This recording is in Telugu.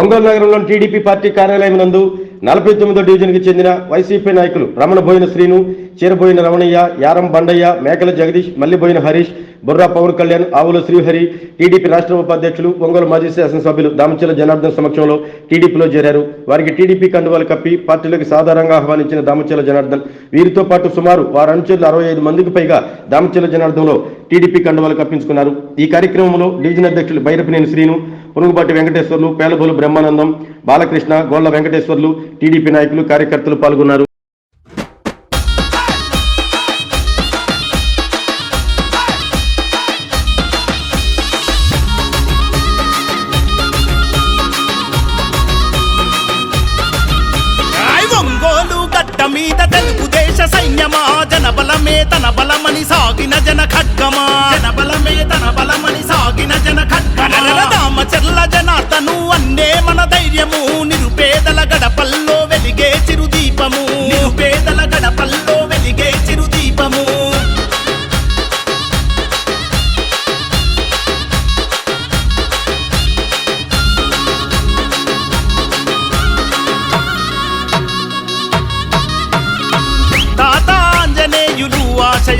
ఒంగోలు నగరంలోని టీడీపీ పార్టీ కార్యాలయం నందు నలభై తొమ్మిదో డివిజన్కి చెందిన వైసీపీ నాయకులు రమణబోయిన శ్రీను చీరబోయిన రమణయ్య యారం బండయ్య మేకల జగదీష్ మల్లిబోయిన హరీష్ బుర్రా పవన్ కళ్యాణ్ ఆవుల శ్రీహరి టీడీపీ రాష్ట్ర ఉపాధ్యక్షులు ఒంగోలు మాజీ శాసనసభ్యులు దామచల జనార్దన్ సమక్షంలో టీడీపీలో చేరారు. వారికి టీడీపీ కండువాలు కప్పి పార్టీలోకి సాధారణంగా ఆహ్వానించిన దామచల జనార్దన్ వీరితో పాటు సుమారు వారు అనుచరులు అరవై ఐదు మందికి పైగా దామచల జనార్దన్లో టీడీపీ కండువాలు కప్పించుకున్నారు. ఈ కార్యక్రమంలో డివిజన్ అధ్యక్షులు బైరపనేని శ్రీను పునుగుబట్టి వెంకటేశ్వర్లు పేలబోలు బ్రహ్మానందం బాలకృష్ణ గోళ్ళ వెంకటేశ్వర్లు టీడీపీ నాయకులు కార్యకర్తలు పాల్గొన్నారు. రాయ్ ఒంగోలు గడ్డ మీద తెలుగుదేశ సైన్యమా జనబలమే తన బలమని సాగిన జన ఖడ్గమా